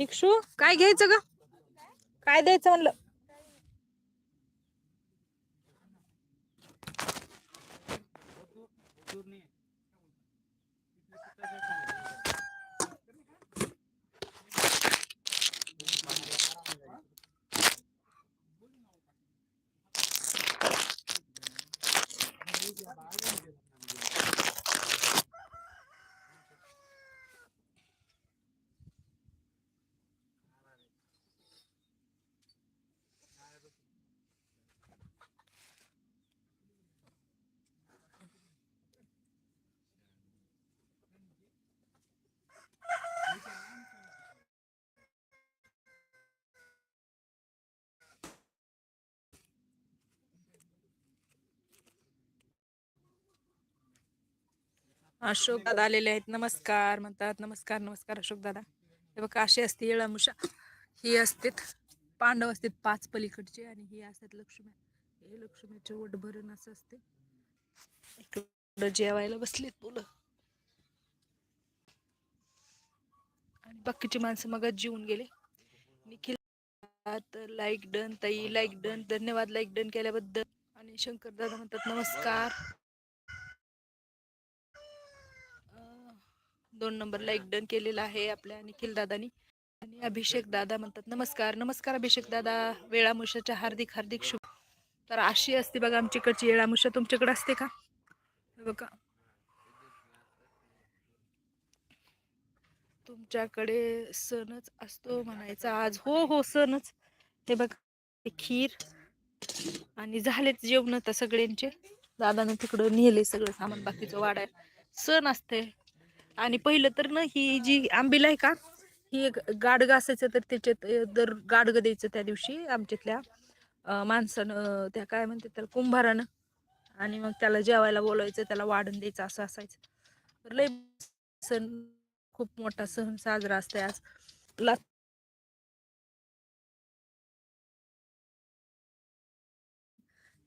दीक्षू काय घ्यायचं ग? काय द्यायचं म्हणलं? अशोक दादा आलेले आहेत. नमस्कार म्हणतात. नमस्कार नमस्कार अशोक दादा. हे बघा अशी असते येळामुषा. ही असतेत पांडव असतात पाच पलीकडचे आणि ही असतात लक्ष्मी. हे लक्ष्मीचे वट भरण असं असते. इकडं जेवायला बसलेत मुलं. आणि बाकीची माणसं मग जीवन गेले. निखिल लाईक डन ताई लाईक डन धन्यवाद लाईक डन केल्याबद्दल. आणि शंकर दादा म्हणतात नमस्कार. दोन नंबरला एक डन केलेला आहे आपल्या निखिल दादानी. आणि अभिषेक दादा म्हणतात नमस्कार नमस्कार अभिषेक दादा. वेळामुशाच्या हार्दिक हार्दिक शुभ तर अशी असते बघा आमच्याकडची वेळामुशा तुमच्याकडे असते का? बघा. तुमच्याकडे सणच असतो म्हणायचा आज. हो हो सणच. हे बघ खीर. आणि झालेच जेवण तर सगळ्यांचे. दादानं तिकडं नेले सगळं सामान बाकीचं वाढाय सण असते आणि पहिलं तर ना ही जी आंबील आहे का ही एक गाडगं असायचं तर त्याच्यात दर गाडगं द्यायचं त्या दिवशी आमच्यातल्या माणसानं त्या काय म्हणते त्याला कुंभारानं. आणि मग त्याला जेवायला बोलायचं त्याला वाढून द्यायचं असं असायचं. तर लय सण खूप मोठा सण साजरा असतो आज. ला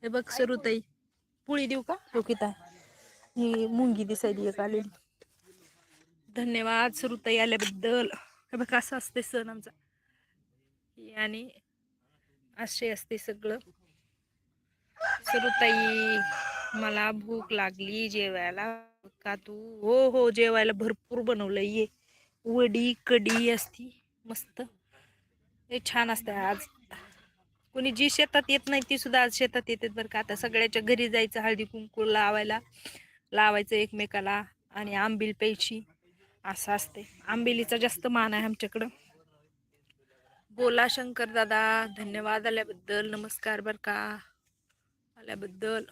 हे बघ सरुताई पुळी देऊ का? रोकिता ही मुंगी दिसायली एक आलेली. धन्यवाद श्रुताई आल्याबद्दल. हे बघ असं असते सण आमचा. आणि असे असते सगळं. श्रुताई मला भूक लागली जेवायला. का तू? हो हो जेवायला भरपूर बनवलंय ये. वडी कढी असती मस्त. हे छान असते आज. कोणी जी शेतात येत नाही ती सुद्धा आज शेतात येतात बरं का. आता सगळ्याच्या घरी जायचं हळदी कुंकू लावायला. लावायचं एकमेकाला आणि आंबील प्यायची. असं असते आंबेलीचा जास्त मान आहे आमच्याकडं. बोला शंकर दादा धन्यवाद आल्याबद्दल. नमस्कार बर का. आल्याबद्दल.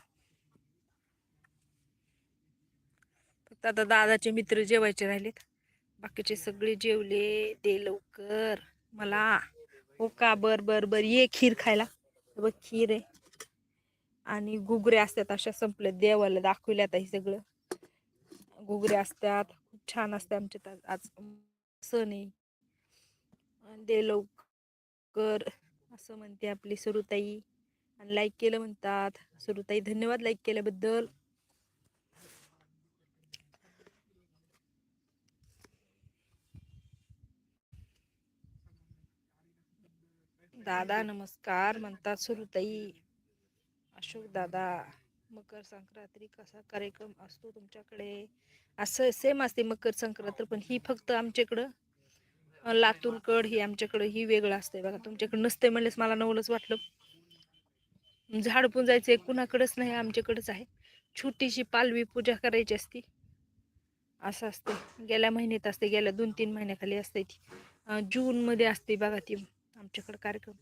फक्त आता दादाचे मित्र जेवायचे राहिलेत. बाकीचे सगळे जेवले. ते लवकर. मला. हो का? बर बर बर. ये खीर खायला. बघ खीर आहे. आणि घुगरे असतात अशा संपल्या देवाला दाखवल्या आता हे सगळं. घुगरे असतात. छान असते आमच्या आज आज सण आहे. दे लवकर असं म्हणते आपली सुरुताई. आणि लाईक केलं म्हणतात. सुरुताई धन्यवाद लाईक केल्याबद्दल. दादा नमस्कार. म्हणतात सुरुताई. अशोक दादा मकर संक्रांती कसा कार्यक्रम असतो तुमच्याकडे? असं सेम असते मकर संक्रांत पण ही फक्त आमच्याकडं लातूरकड ही आमच्याकडं ही वेगळं असते बघा. तुमच्याकडं नसते म्हणलेच मला नवलंच वाटलं. झाड पुंजायचं एक कुणाकडंच नाही आमच्याकडंच आहे. छोटीशी पालवी पूजा करायची असती. असं असते गेल्या महिन्यात असते गेल्या दोन तीन महिन्याखाली असते ती. जूनमध्ये असते बघा ती आमच्याकडं कार्यक्रम.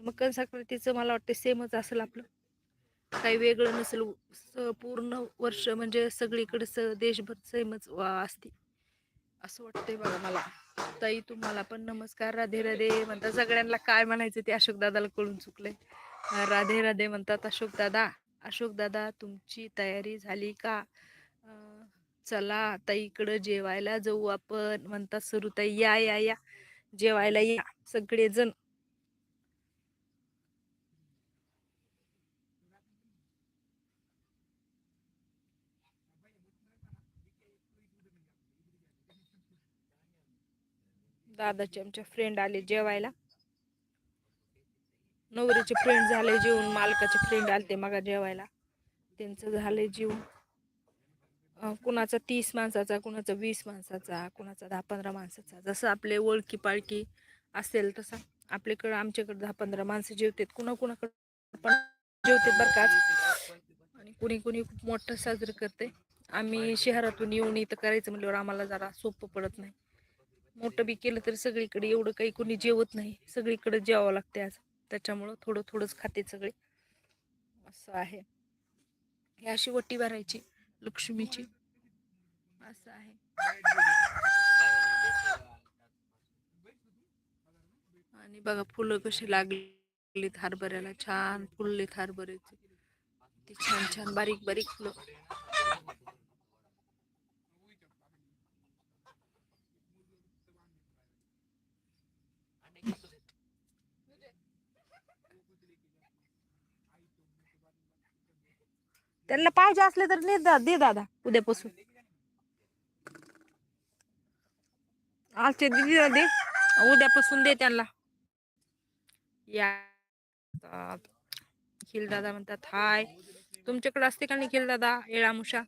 मकर संक्रांतीचं मला वाटतं सेमच असेल आपलं. काही वेगळं नसेल स- पूर्ण वर्ष म्हणजे सगळीकडे स देशभर सेमच वा असते. असं वाटतंय बघा मला. ताई तुम्हाला पण नमस्कार. राधे राधे म्हणतात सगळ्यांना काय म्हणायचं ते अशोक दादाला कळून चुकलंय. राधे राधे म्हणतात अशोक दादा अशोक दादा तुमची तयारी झाली का? चला ताईकडं जेवायला जाऊ आपण. म्हणतात सुरू ताई या या या. जेवायला या. सगळेजण दादाचे आमच्या फ्रेंड आले जेवायला. नवरीचे फ्रेंड झाले जेवून मालकाचे फ्रेंड आले ते मगा जेवायला. त्यांचं झाले जेवून. कुणाचा तीस माणसाचा कुणाचा वीस माणसाचा कुणाचा दहा पंधरा माणसाचा. जसं आपले ओळखी पाळखी असेल तसं आपल्याकडं आमच्याकडं दहा पंधरा माणसं जेवतात. कुणा कुणाकडं पण जेवतात बरं का आणि कुणी कुणी खूप मोठं साजरं करते आम्ही शहरातून येऊन इथं करायचं म्हटल्यावर आम्हाला जरा सोपं पडत नाही. मोठं बी केलं तरी सगळीकडे एवढं काही कोणी जेवत नाही. सगळीकडे जेवावं लागते आज त्याच्यामुळं थोडं थोडंच खाते सगळे. असं आहे. ही अशी वटी भरायची लक्ष्मीची. असं आहे. आणि बघा फुलं कशी लागलीत हरभऱ्याला. छान फुललेत हरभऱ्याचे. ते छान छान बारीक बारीक फुलं. त्यांना पाहिजे असले तर ने दा- दे दादा उद्यापासून. आजचे दिदी दे उद्यापासून दे त्यांना. या. खिल दादा म्हणतात हाय. तुमच्याकडे असते का निखिल दादा येळामुषा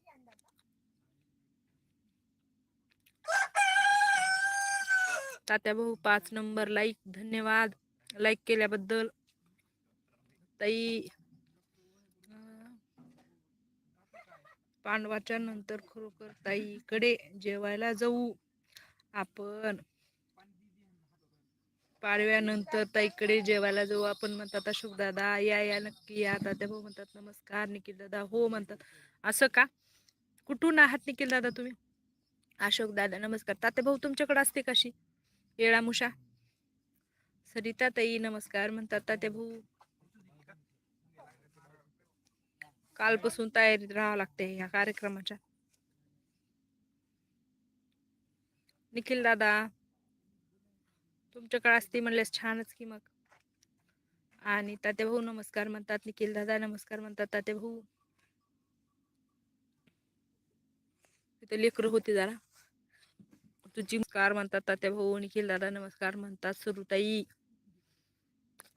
तात्या भाऊ पाच नंबर लाईक धन्यवाद. लाईक केल्याबद्दल. ताई पांडवाच्या नंतर खरोखर ताईकडे जेवायला जाऊ. आपण पाडव्यानंतर ताईकडे जेवायला जाऊ. आपण म्हणतात अशोक दादा या या नक्की या. तात्या भाऊ म्हणतात नमस्कार. निखिल दादा हो म्हणतात. असं का? कुठून आहात निखिल दादा तुम्ही? अशोक दादा नमस्कार. तात्या भाऊ तुमच्याकडे असते कशी? येळामुषा? सरिता ताई नमस्कार म्हणतात. तात्या भाऊ कालपासून तयारीत राहावं लागते ह्या कार्यक्रमाच्या निखिल दादा तुमच्याकडे असते म्हणल्यास छानच की मग? आणि तात्या भाऊ नमस्कार म्हणतात. निखिल दादा नमस्कार म्हणतात. ताते भाऊ. तिथे लेकरं होते जरा. तुझी नमस्कार म्हणतात. तात्या भाऊ निखिल दादा नमस्कार म्हणतात. सुरुताई.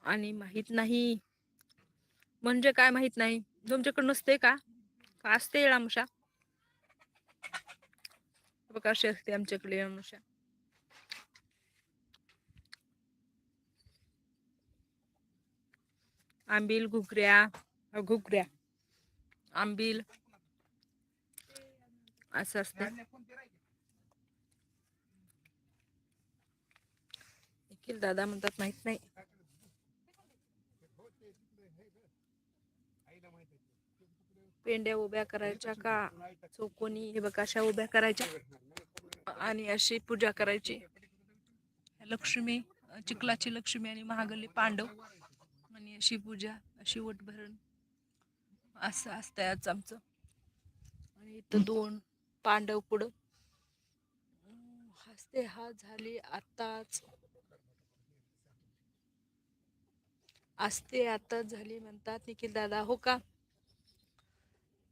आणि माहीत नाही. म्हणजे काय माहीत नाही? तुमच्याकडे नसते का? असते येळामुषा बघा असते आमच्याकडे येळामुषा आंबील घुगऱ्या घुगऱ्या. आंबील. असं असतं दादा म्हणतात माहीत नाही. पेंड्या उभ्या करायच्या का? चौकोनी हे बघा अशा उभ्या करायच्या. आणि अशी पूजा करायची. लक्ष्मी चिखलाची लक्ष्मी आणि महागल्ली पांडव. आणि अशी पूजा अशी वटभरण असं असतंय आज आमचं. आणि इथं दोन पांडव पुढं. हसते हा झाली आताच. असते आताच झाली म्हणतात निखिल दादा. हो का?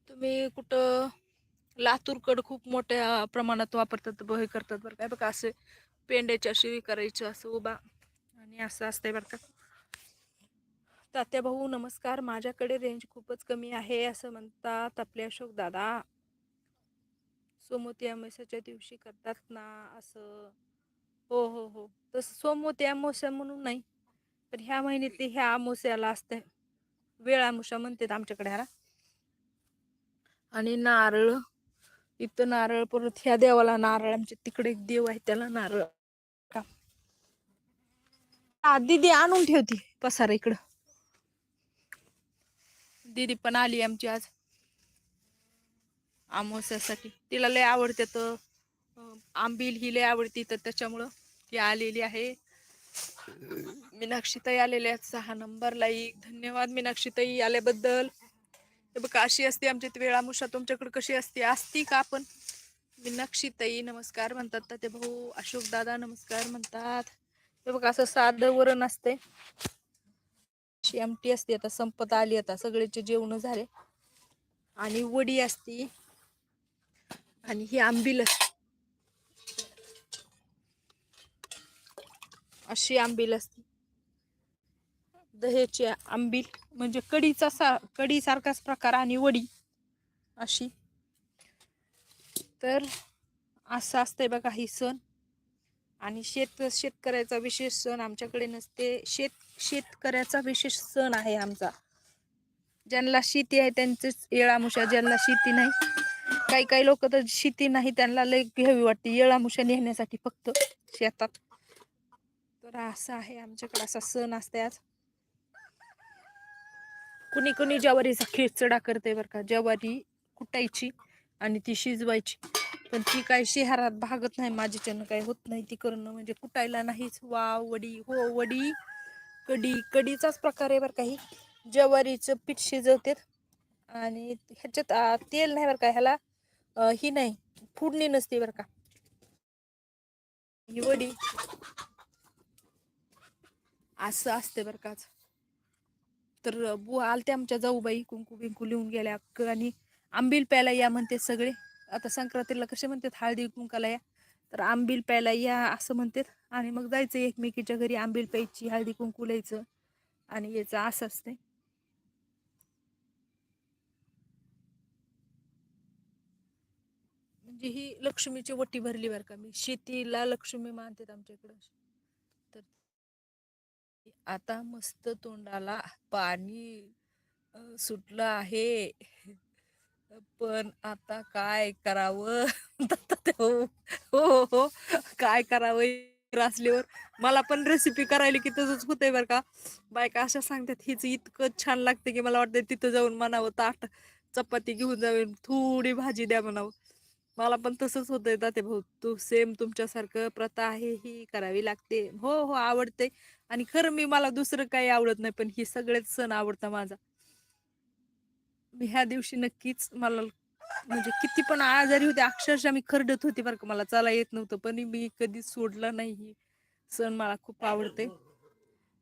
तुम्ही कुठं लातूरकडं खूप मोठ्या प्रमाणात वापरतात ब- हे करतात बरं काय बघा असे पेंड्याच्या अशी करायचं असं उभा आणि असं असतंय बरं का. तात्या भाऊ नमस्कार. माझ्याकडे रेंज खूपच कमी आहे असं म्हणतात आपले अशोक दादा. सोमवती अमावस्याच्या दिवशी करतात ना असं. हो हो हो. तसं सोमवती अमावस्या म्हणून नाही पण ह्या महिन्यातली ह्या अमावस्याला असते वेळ अमावस्या म्हणतात आमच्याकडे ह्याला आणि नारळ इथं नारळ परत ह्या देवाला नारळ आमच्या तिकडे एक देव आहे त्याला नारळ. हा, दीदी आणून ठेवती पसारा इकडं. दीदी पण आली आमची आज. अमावस्यासाठी तिला लय आवडते तर आंबील ही लय आवडती तर त्याच्यामुळं ती आलेली आहे. मीनाक्षीताई आलेल्या सहा नंबर एक. धन्यवाद मीनाक्षीताई आल्याबद्दल. बघा अशी असते आमच्या इथे वेळामुषा तुमच्याकडे कशी असते? असती का पण मीनाक्षीताई नमस्कार म्हणतात. तर ते भाऊ अशोक दादा नमस्कार म्हणतात. ते बघा असं साधं वरण असते. अशी आमटी असते. आता संपत आली. आता सगळ्याचे जेवण झाले. आणि वडी असती. आणि ही आंबील असते अशी आंबील असते दह्याची आंबील म्हणजे कढीचा सा कडीसारखाच प्रकार आणि वडी अशी. तर असं असतंय बघा ही सण. आणि शेत शेतकऱ्याचा विशेष सण आमच्याकडे नसते. शेत शेतकऱ्याचा विशेष सण आहे आमचा. ज्यांना शेती आहे त्यांचेच येळामुशा ज्यांना शेती नाही. काही काही लोक तर शेती नाही त्यांना लय घ्यावी वाटते. येळामुशा नेण्यासाठी फक्त शेतात. तर असं आहे आमच्याकडे असा सण असते आज. कुणी कुणी ज्वारीचा खिचडा करते बरं का ज्वारी कुटायची आणि ती शिजवायची. पण ती काय शहरात भागत नाही माझ्याच्यानं काय होत नाही ती करणं. म्हणजे कुटायला नाहीच. वाव वडी हो वडी कढी कढीचाच प्रकार आहे बरं काही ज्वारीचं पीठ शिजवतात आणि ह्याच्यात तेल नाही बरं का ह्याला ही नाही फोडणी नसते बरं का. ही वडी. असं असते बरं काच तर बुवा आलते आमच्या जाऊबाई कुंकू बिंकू लिहून गेल्या आणि आंबील प्यायला या म्हणते सगळे. आता संक्रांतीला कसे म्हणतात हळदी कुंकाला या. तर आंबील प्यायला या असं म्हणतात. आणि मग जायचं एकमेकीच्या घरी आंबील प्यायची हळदी कुंकू लिहायचं आणि यायचं असं असते म्हणजे ही लक्ष्मीची वटी भरली बरं का. मी शेतीला लक्ष्मी मानतात आमच्या इकडं आता मस्त तोंडाला पाणी सुटलं आहे. पण आता काय करावं? हो हो हो. काय करावं? असल्यावर मला पण रेसिपी करायला की तसंच होतंय बरं का. बायका अशा सांगतात हिच इतकं छान लागतं की मला वाटतं तिथं जाऊन म्हणावं ताट चपाती घेऊन जाऊन थोडी भाजी द्या म्हणावं. मला पण तसंच होतंय ताते भाऊ. तू सेम तुमच्यासारखं प्रथा आहे ही करावी लागते. हो हो आवडते आणि खरं मी मला दुसरं काही आवडत नाही पण हे सगळेच सण आवडता माझा. मी ह्या दिवशी नक्कीच मला म्हणजे किती पण आजारी होते अक्षरशः मी खरडत होते बरं का मला चाला येत नव्हतं पण मी कधीच सोडलं नाही ही सण मला खूप आवडते.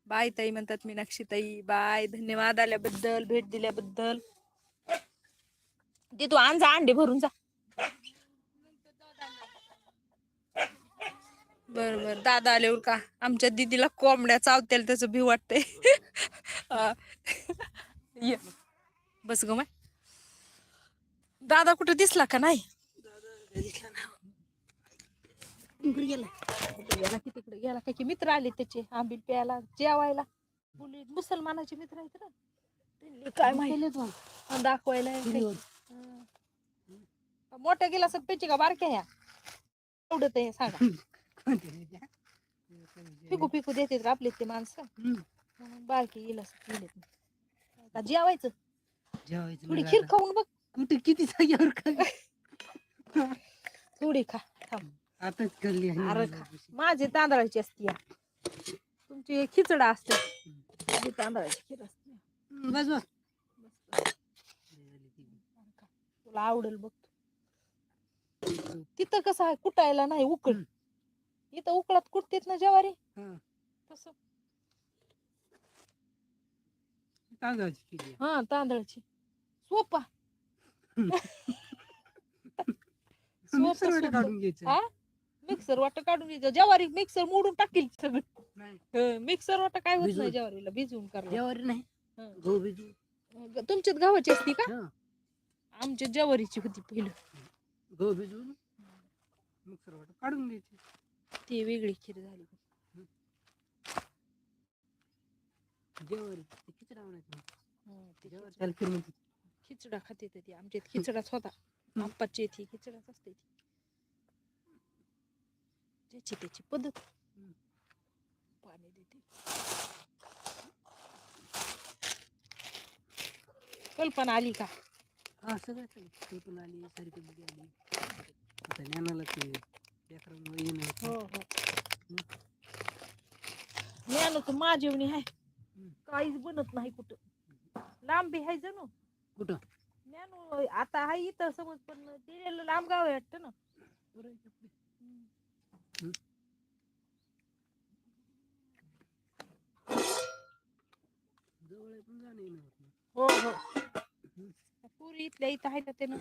बाय ताई म्हणतात मीनाक्षी ताई बाय. धन्यवाद आल्याबद्दल भेट दिल्याबद्दल. ते तू आण जा अंडे भरून जा. बर बर. दादा आल्यावर का? आमच्या दीदीला कोंबड्या चावत्याला त्याचं भी वाटतंय. ये. बस ग माय दादा कुठे दिसला का नाही? गेला. की तिकडे गेला काय की मित्र आले त्याचे आंबील प्यायला जेवायला. मुसलमानाचे मित्र आहेत ना. काय माहिती? दाखवायला. मोठ्या गेला असं प्यायची का बारक्या ह्या? आवडत आहे सांगा. पिकू पिकू देतात आपले ते माणसं? म्हणून बारकी गेला असं गेलेत आता जेवायचं. थोडी खीर खाऊन बघ. कुठे किती जागेवर खाल्ली थोडी खा थांब. आताच खाल्ली अरे खा. माझी तांदळाची असती या. तुमची खिचडा असते. माझी तांदळाची खीर असते हम्म, बस बस. मस्त. खा. तुला आवडेल बघ. तिथं कसं आहे कुटायला नाही उकळ. हम्म. इथं उकळात कुटतेत ना ज्वारी. हा, तसं. तांदळाची केली. आहे. हा तांदळाची. सोपा. मिक्सर सोपं. काढून घ्यायचं. हा मिक्सर वाट काढून घ्यायचं. ज्वारी मिक्सर मोडून टाकील सगळं. नाही. मिक्सर वाटा काय होत नाही भिजवून. ज्वारीला? भिजवून करा ज्वारी नाही. गहू तुमच्यात गव्हाची असती का? हा, आमच्या ज्वारीची होती पहिलं. गहू भिजवून. मिक्सर वाटं काढून घ्यायची. ती वेगळी खीर झाली. खिचडा हं, खिचडा- खाते तर ती. आमच्यात खिचडाच होता. आप्पाची ती खिचडाच असते ती. ज्याची त्याची पद्धत. पाणी देते. कल्पना आली का? हा सगळं चालेल कल्पना आली सारी कधी आली. आता ज्ञानाला ते लेकरांमुळे येणं हो. हो ज्ञान तर माझेवणी आहे हं. काहीच बनत नाही कुठं लांब आहे जणू कुठं ज्ञान आता आहे इथं समज पण दिलेलं लांब गाव आहे वाटतं ना बरं आहे का पुढे? जवळ आहे पण जाणं येणं होत नाही. हो हो पुरी इथल्या इथं आहे ना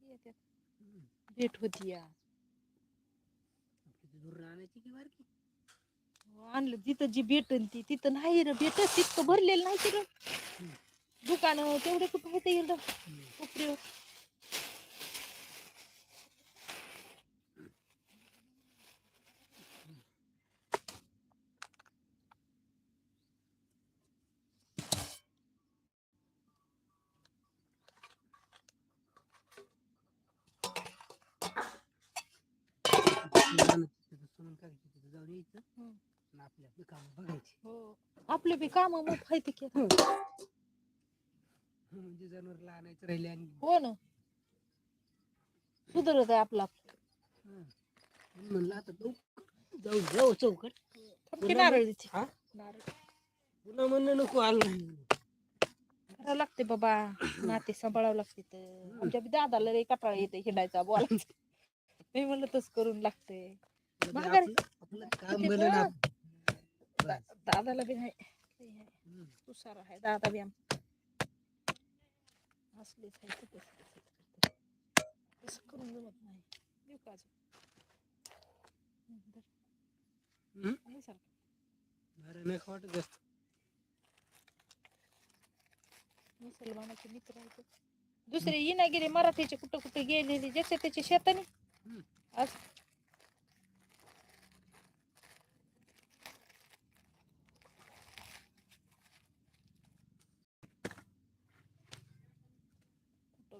येत्यात. हम्म. भेट होती या की बारकी? आणलं तिथं जी भेटन ती तिथं नाही रे भेटत तिथं भरलेलं नाही तिथं. दुकान तेवढे कुठं आहे ते उपयोग रानात तिथं सोलून काढायची, तिथं जाऊन यायचं हम्म. आणि आपली आपली कामं बघायची हो आपले बी काम मग माहिती की. म्हणजे जनावरला आणायचं राहिले आणि. हो ना. सुधरत आहे आपला हं. म्हणून म्हणलं आता जाऊ. जाऊ जाऊ चौकट. थमकी नारळ देते. हा? नारळ पुन्हा म्हणणं नको आलं. करावं लागते बाबा. नाते सांभाळावं लागते तर. आमच्या बी दादाला रे कटाळा येते हिंडायचा बोलायचा. मी म्हणलं तस करून लागते माघारी. आपलं आपलं काम किती दादाला बी नाही लई आहे. हं. आहे दादा बी आम असलेच आहे ते तसं- तसं करते. तसं करून जमत नाही देऊ का अजून? हं, धर. हं? आहे सारखं. बरं नाही का वाटत जास्त मुसलमानाचे मित्र आहेत दुसरे ये मराठीचे कुठं कुठे गेलेले ज्याच्या त्याच्या शेताने हं. आज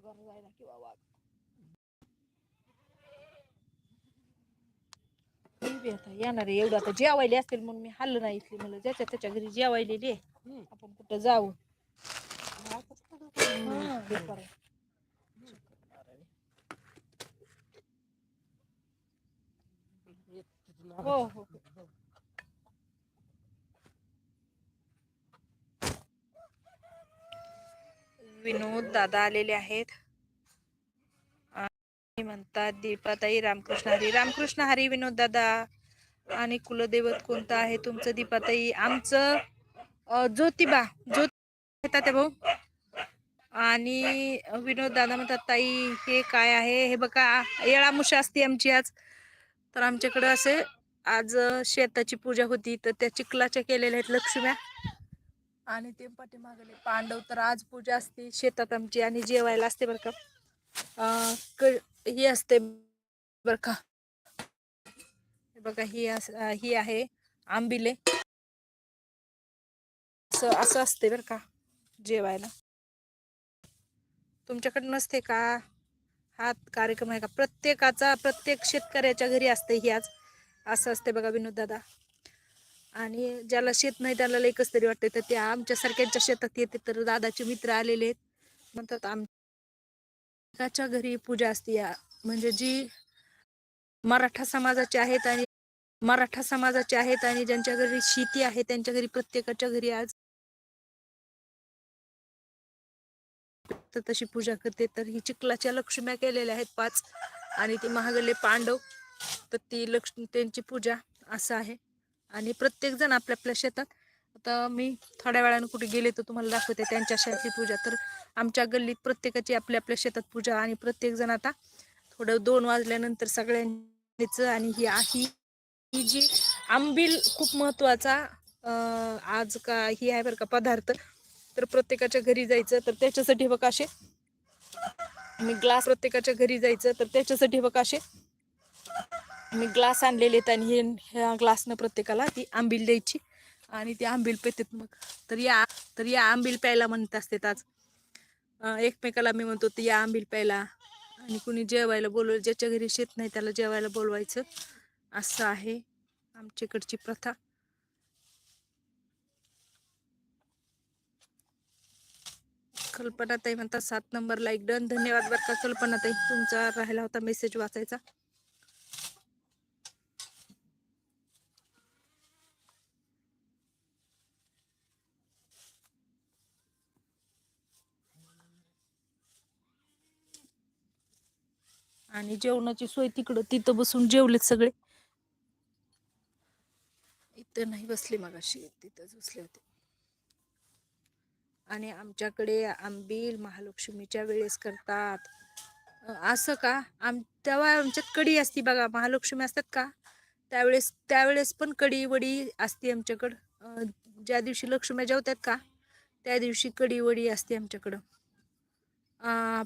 घर जायला किंवा वाघ. मी बी आता येणार आहे एवढं आता जेवायले असतील म्हणून मी हल्लं नाही इथली मला. ज्याच्या त्याच्या घरी जेवायलेली आहे. हं. आपण कुठं जाऊ? हा, हे करा. हो हो हो. विनोद दादा आलेले आहेत. आणि म्हणतात दीपाताई रामकृष्ण हरी. रामकृष्ण हरी विनोद दादा आणि कुलदैवत कोणतं आहे तुमचं? दीपाताई आमचं ज्योतिबा ज्योतिबा ज्योती त्या भाऊ. आणि विनोद दादा म्हणतात ताई हे काय आहे? हे बघा येळामुशी असते आमची आज. तर आमच्याकडं असे आज शेताची पूजा होती तर त्या चिखलाच्या केलेल्या आहेत लक्ष्म्या. आणि ते पाठीमागले पांडव तर आज पूजा असते शेतात आमची आणि जेवायला असते बरं का. क- ही असते बरं का. हे बघा ही अस- ही आहे आंबिले. असं असं असते बरं का जेवायला. तुमच्याकडे नसते का? हा कार्यक्रम आहे का? प्रत्येकाचा प्रत्येक शेतकऱ्याच्या घरी असते ही आज. असं असते बघा विनोद दादा. आणि ज्याला शेत नाही त्याला लई तरी वाटते तर त्या आमच्या सारख्यांच्या शेतात येते तर दादाचे मित्र आलेले आहेत. म्हणतात आमच्या घरी पूजा असते. या म्हणजे जी मराठा समाजाचे आहेत आणि मराठा समाजाचे आहेत आणि ज्यांच्या घरी शेती आहे त्यांच्या घरी प्रत्येकाच्या घरी आज तर तशी पूजा करते. तर ही चिखलाच्या लक्ष्म्या केलेल्या आहेत पाच आणि ती महागले पांडव. तर ती लक्ष्मी त्यांची पूजा असं आहे. आणि प्रत्येक जण आपल्या आपल्या शेतात. आता मी थोड्या वेळानं कुठे गेले तर तुम्हाला दाखवते त्यांच्या शेताची पूजा. तर आमच्या गल्लीत प्रत्येकाची आपल्या आपल्या शेतात पूजा आणि प्रत्येक जण आता थोडं दोन वाजल्यानंतर सगळ्यांनीच आणि ही आही. ही जी आंबील खूप महत्त्वाचा आज का ही आहे बरं का पदार्थ. तर प्रत्येकाच्या घरी जायचं तर त्याच्यासाठी बघ असे. मी ग्लास प्रत्येकाच्या घरी जायचं तर त्याच्यासाठी बघ असे. मी ग्लास आणलेले आहेत आणि हे ह्या ग्लासनं प्रत्येकाला ती आंबील द्यायची. आणि ती आंबील पेतात मग. तर या तर या आंबील प्यायला म्हणत असतात आज. एकमेकाला मी म्हणतो तर या आंबील प्यायला. आणि कुणी जेवायला बोलव ज्याच्या घरी शेत नाही त्याला जेवायला बोलवायचं. असं आहे आमच्याकडची प्रथा. कल्पनाताई म्हणतात सात नंबरला एक डन. धन्यवाद बरं का कल्पनाताई. तुमचा राहिला होता मेसेज वाचायचा. आणि जेवणाची सोय तिकडं तिथं बसून जेवलेत सगळे. इथं नाही बसले मगाशी तिथंच बसले होते. आणि आमच्याकडे आंबील महालक्ष्मीच्या वेळेस करतात. असं का? आम तेव्हा आमच्यात कडी असती बघा महालक्ष्मी असतात का? त्यावेळेस त्यावेळेस पण कडी वडी असते आमच्याकडं. ज्या दिवशी लक्ष्म्या जेवतात का त्या दिवशी कडी वडी असते आमच्याकडं.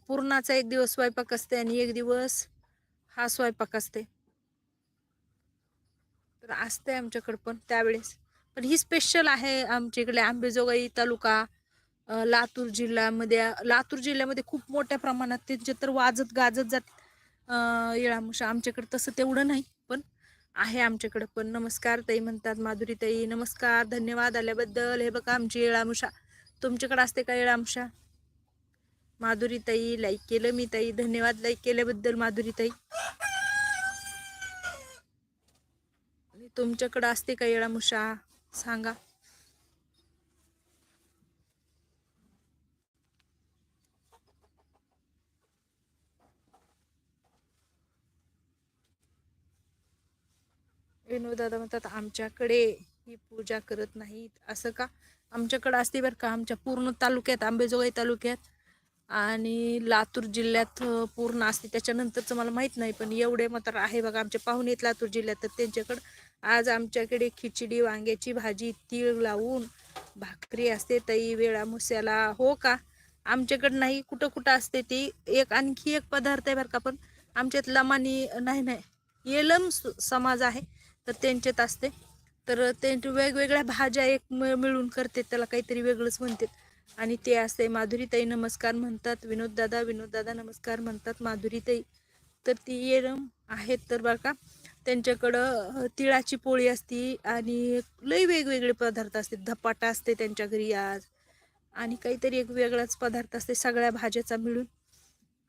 पूर्णाचा एक दिवस स्वयंपाक असते आणि एक दिवस हा स्वयंपाक असते. तर असते आमच्याकडं पण त्यावेळेस. पण ही स्पेशल आहे आमच्या इकडे आंबेजोगाई तालुका लातूर जिल्ह्यामध्ये. लातूर जिल्ह्यामध्ये खूप मोठ्या प्रमाणात त्यांचे तर वाजत गाजत जात येळामुशा आमच्याकडे तसं तेवढं नाही पण आहे आमच्याकडे पण. नमस्कार ताई म्हणतात माधुरी ताई नमस्कार धन्यवाद आल्याबद्दल. हे बघा आमची येळामुशा. तुमच्याकडे असते का येळामुशा? माधुरीताई लाईक केलं. मी ताई धन्यवाद लाईक केल्याबद्दल माधुरीताई. तुमच्याकडं आणि असते का येळामुषा सांगा. विनोदादा म्हणतात आमच्याकडे ही पूजा करत नाहीत. असं का? आमच्याकडे असते बरं का आमच्या पूर्ण तालुक्यात आंबेजोगाई तालुक्यात? आणि लातूर जिल्ह्यात पूर्ण असते. त्याच्यानंतरचं मला माहीत नाही पण एवढे मात्र आहे बघा. आमचे पाहुणे आहेत लातूर जिल्ह्यात तर त्यांच्याकडं आज आमच्याकडे खिचडी वांग्याची भाजी तीळ लावून भाकरी असते. तई वेळा मुस्याला हो का? आमच्याकडं नाही कुठं कुठं असते ती. एक आणखी एक पदार्थ आहे बरं का पण आमच्यात लमानी नाही नाही येलम समाज आहे तर त्यांच्यात असते. तर त्यांच्या वेगवेगळ्या भाज्या एक म- मिळून करते त्याला काहीतरी वेगळंच म्हणतात. आणि ते असते माधुरीताई नमस्कार म्हणतात विनोददादा विनोददादा नमस्कार म्हणतात माधुरीताई. तर ती येरम आहेत तर बरं का त्यांच्याकडं तिळाची पोळी असती आणि लई वेगवेगळे पदार्थ असते. धपाटा असते त्यांच्या घरी आज आणि काहीतरी एक वेगळाच पदार्थ असते सगळ्या भाज्याचा मिळून.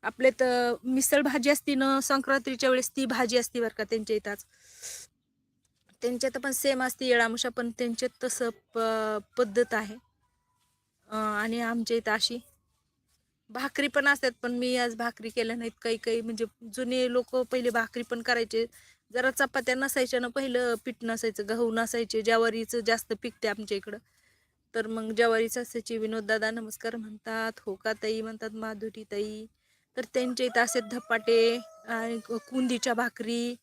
आपले तर मिसळ भाजी असती ना संक्रांतीच्या वेळेस ती भाजी असती बरं का त्यांच्या इथंच त्यांच्यात पण सेम असते येळामुशा पण त्यांच्यात तसं प पद्धत आहे. आणि आमच्या इथं अशी भाकरी पण असतात पण मी आज भाकरी केल्या नाहीत. काही काही म्हणजे जुने लोक पहिले भाकरी पण करायचे. जरा चपात्या नसायच्या ना पहिलं पीठ नसायचं गहू नसायचे ज्वारीचं जास्त पिकते आमच्या इकडं. तर मग ज्वारीचं असायची विनोददादा नमस्कार म्हणतात. होका ताई? म्हणतात माधुरी ताई. तर त्यांच्या इथं असे धपाटे आणि कुंदीच्या भाकरी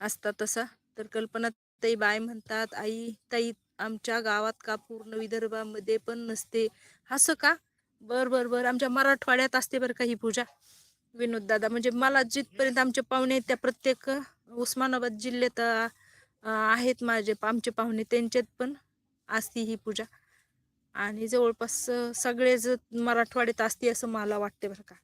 असतात तसा. तर कल्पना ताई बाय म्हणतात. आई ताई आमच्या गावात का पूर्ण विदर्भामध्ये पण नसते. असं का? बर बर बर. आमच्या मराठवाड्यात असते बरं का ही पूजा? विनोद दादा म्हणजे मला जिथपर्यंत आमचे पाहुणे आहेत त्या प्रत्येक उस्मानाबाद जिल्ह्यात आहेत माझे आमचे पाहुणे त्यांच्यात पण असते ही पूजा. आणि जवळपास सगळेच मराठवाड्यात असते असं मला वाटते बरं का.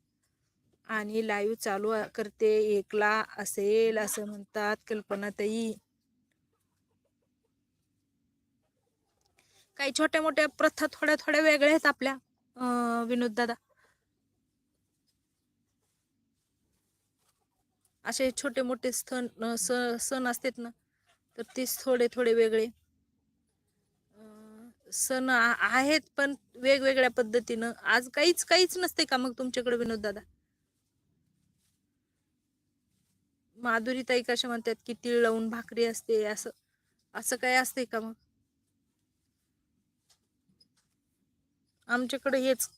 आणि लाईव्ह चालू करते एकला असेल असं म्हणतात कल्पनाताई. काही छोट्या मोठ्या प्रथा थोड्या थोड्या वेगळ्या आहेत आपल्या विनोद दादा. असे छोटे मोठे सण स- सण असतात ना तर तेच थोडे थोडे वेगळे. सण आ- आहेत पण वेगवेगळ्या पद्धतीनं. आज काहीच काहीच नसते का मग तुमच्याकडे विनोद दादा? माधुरी ताई कशा म्हणतात की तीळ लावून भाकरी असते असं असं काय असते का मग? आमच्याकडे हेच.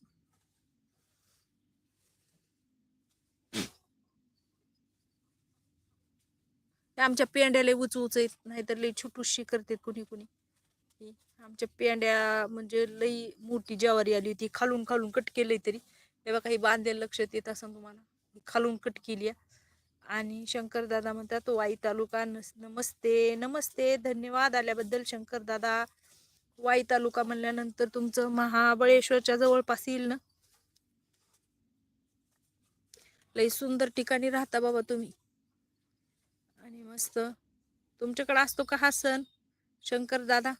आमच्या पेंड्याला उच उच आहेत नाहीतर लई छोटूशी करतात कुणी कुणी. आमच्या पेंड्या म्हणजे लई मोठी ज्वारी आली होती खालून खालून कट केलंय तरी. तेव्हा काही बांधेल लक्षात येत असं तुम्हाला? खालून कट केली आणि शंकर दादा म्हणतात वाई तालुका नस नमस्ते नमस्ते धन्यवाद आल्याबद्दल शंकर दादा वाई तालुका म्हणल्यानंतर तुमचं महाबळेश्वरच्या जवळपास येईल ना? लई सुंदर ठिकाणी राहता बाबा तुम्ही. आणि मस्त. तुमच्याकडे असतो का हा सण? शंकर दादा?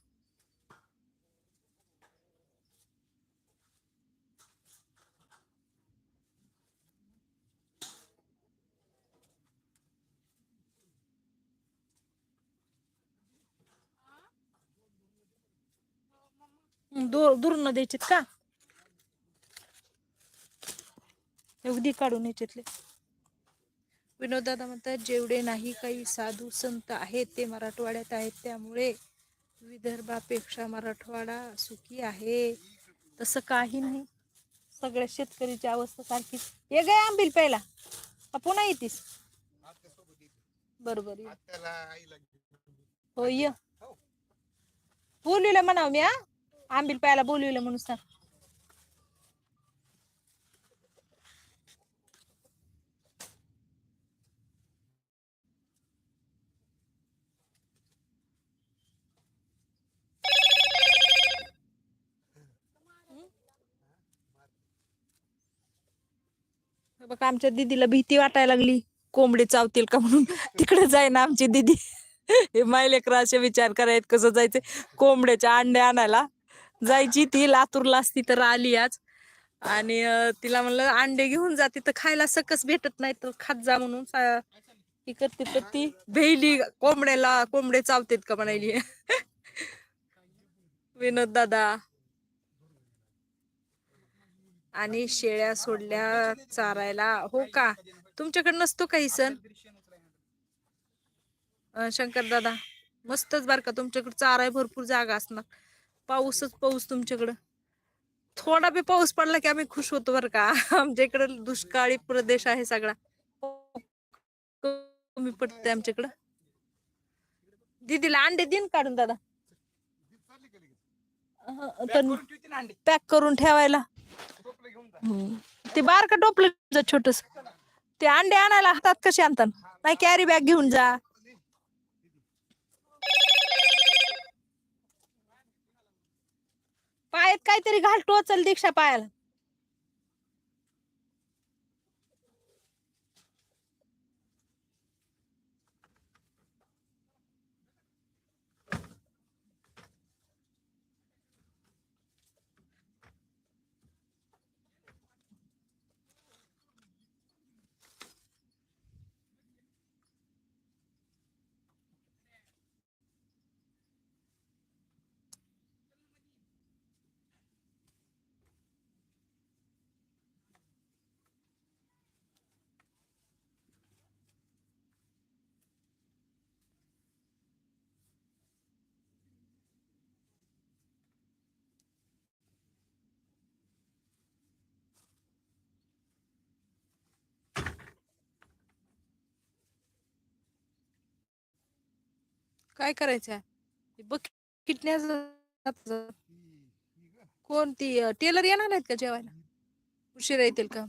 दूर दूर न द्यायचेत का? एवढी काढून याच्यातले. विनोद दादा म्हणतात जेवढे नाही काही साधू संत आहेत ते मराठवाड्यात आहेत. त्यामुळे विदर्भापेक्षा मराठवाडा सुखी आहे. तसं काही नाही. सगळ्या शेतकरीची अवस्था सारखीच. ये गे आंबील पहिला का पुन्हा येतीस. बरोबर हो ये. बोलविलं म्हणाव मी हा. आंबील प्यायला बोलविलं म्हणून सांग. बघ आमच्या दीदीला भीती वाटायला लागली. कोंबडी चावतील का म्हणून? तिकडे जाईन आमची दीदी. हे मायलेकर असे विचार करायत कसं जायचं? कोंबड्याच्या अंडे आणायला. जायची ती लातूरला असती तर आली आज. आणि तिला म्हणलं अंडे घेऊन जाते तर खायला सकस भेटत नाही तर खात जा म्हणून. सा- ती तर ती भेली कोंबड्याला कोंबडे चावतेत का म्हणायली विनोद दादा. आणि शेळ्या सोडल्या चारायला. हो का? तुमच्याकडे नसतो काही सण? शंकर दादा मस्तच बर का तुमच्याकडे चाराय भरपूर जागा असणार. पाऊसच पाऊस तुमच्याकडं. थोडा बी पाऊस पडला की आम्ही खुश होतो बर का. आमच्या इकडे दुष्काळी प्रदेश आहे सगळा. कमी पडते आमच्याकडं. दीदीला अंडे दिन काढून दादा. पण पॅक करून ठेवायला. ते बारका टोपलं छोटस. ते अंडे आणायला हातात कसे आणतात? नाही कॅरी बॅग घेऊन जा. पायात काहीतरी घाल टोचल दीक्षा पायाला. काय करायचं बघ किटण्याच कोणती टेलर येणार नाहीत का जेवायला? उशिरा येतील का?